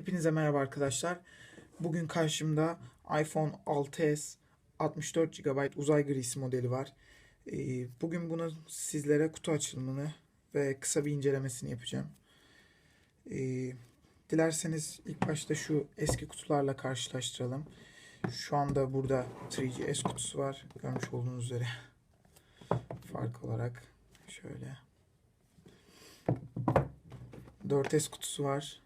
Hepinize merhaba arkadaşlar. Bugün karşımda iPhone 6s 64 GB uzay grisi modeli var. Ee, Bugün bunu sizlere kutu açılımını ve kısa bir incelemesini yapacağım. Ee, Dilerseniz ilk başta şu eski kutularla karşılaştıralım. Şu anda burada 3GS kutusu var. Görmüş olduğunuz üzere. Fark olarak şöyle. 4S kutusu var.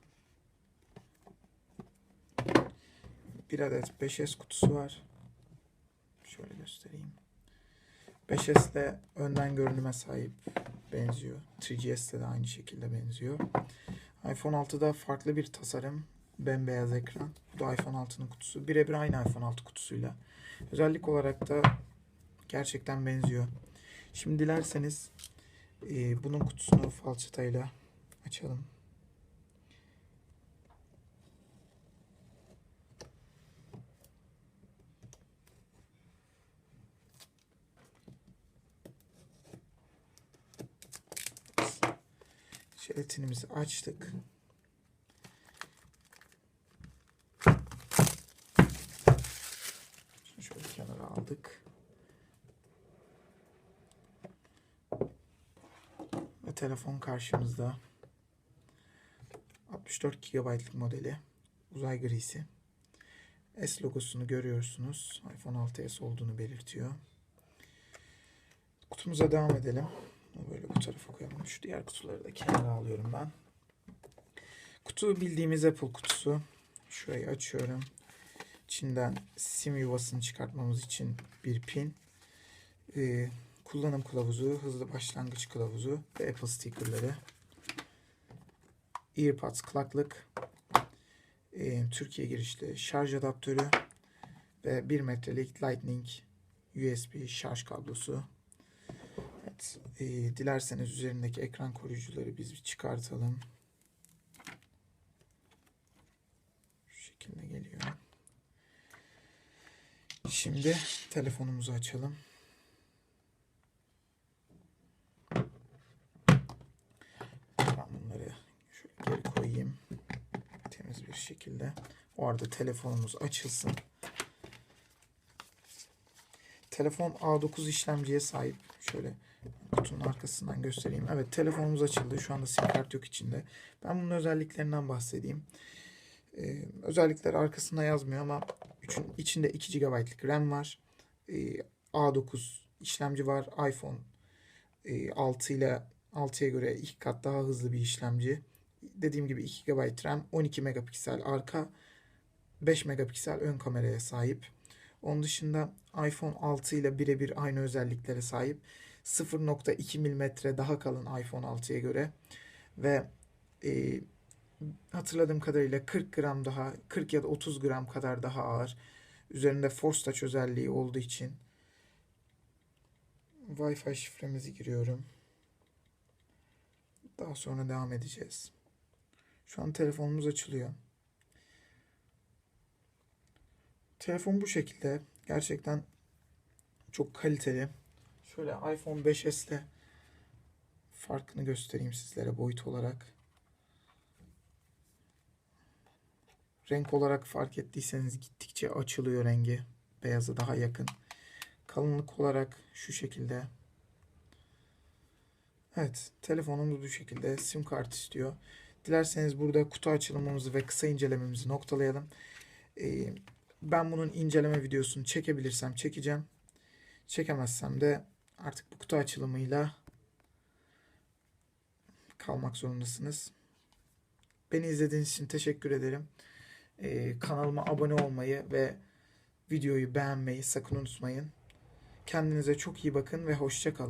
Bir adet 5S kutusu var. Şöyle göstereyim. 5S ile önden görünüme sahip benziyor. 3GS ile de aynı şekilde benziyor. iPhone 6'da farklı bir tasarım. Bembeyaz ekran. Bu da iPhone 6'nın kutusu. Birebir aynı iPhone 6 kutusuyla. Özellik olarak da gerçekten benziyor. Şimdi dilerseniz e, bunun kutusunu falçatayla açalım. Jelatinimizi açtık. Şimdi şöyle kenara aldık. Ve telefon karşımızda. 64 GB'lık modeli. Uzay grisi. S logosunu görüyorsunuz. iPhone 6s olduğunu belirtiyor. Kutumuza devam edelim. Böyle bu tarafa koyalım. Şu diğer kutuları da kenara alıyorum ben. Kutu bildiğimiz Apple kutusu. Şurayı açıyorum. İçinden sim yuvasını çıkartmamız için bir pin. Ee, kullanım kılavuzu, hızlı başlangıç kılavuzu ve Apple stickerları. Earpods kulaklık. Ee, Türkiye girişli şarj adaptörü ve 1 metrelik Lightning USB şarj kablosu. Evet, e, dilerseniz üzerindeki ekran koruyucuları biz bir çıkartalım. Şu şekilde geliyor. Şimdi telefonumuzu açalım. Ben bunları şöyle geri koyayım. Temiz bir şekilde. O arada telefonumuz açılsın. Telefon A9 işlemciye sahip. Şöyle kutunun arkasından göstereyim. Evet telefonumuz açıldı. Şu anda sim kart yok içinde. Ben bunun özelliklerinden bahsedeyim. Ee, özellikler arkasında yazmıyor ama içinde 2 GB'lık RAM var. Ee, A9 işlemci var. iPhone e, 6 ile 6'ya göre iki kat daha hızlı bir işlemci. Dediğim gibi 2 GB RAM, 12 megapiksel arka, 5 megapiksel ön kameraya sahip. Onun dışında iPhone 6 ile birebir aynı özelliklere sahip. 0.2 mm daha kalın iPhone 6'ya göre ve e, hatırladığım kadarıyla 40 gram daha 40 ya da 30 gram kadar daha ağır. Üzerinde Force Touch özelliği olduğu için Wi-Fi şifremizi giriyorum. Daha sonra devam edeceğiz. Şu an telefonumuz açılıyor. Telefon bu şekilde. Gerçekten çok kaliteli. Şöyle iPhone 5s ile farkını göstereyim sizlere boyut olarak. Renk olarak fark ettiyseniz gittikçe açılıyor rengi. Beyaza daha yakın. Kalınlık olarak şu şekilde. Evet, telefonumuz bu şekilde. Sim kart istiyor. Dilerseniz burada kutu açılımımızı ve kısa incelememizi noktalayalım. Ee, ben bunun inceleme videosunu çekebilirsem çekeceğim. Çekemezsem de artık bu kutu açılımıyla kalmak zorundasınız. Beni izlediğiniz için teşekkür ederim. Ee, kanalıma abone olmayı ve videoyu beğenmeyi sakın unutmayın. Kendinize çok iyi bakın ve hoşça kalın.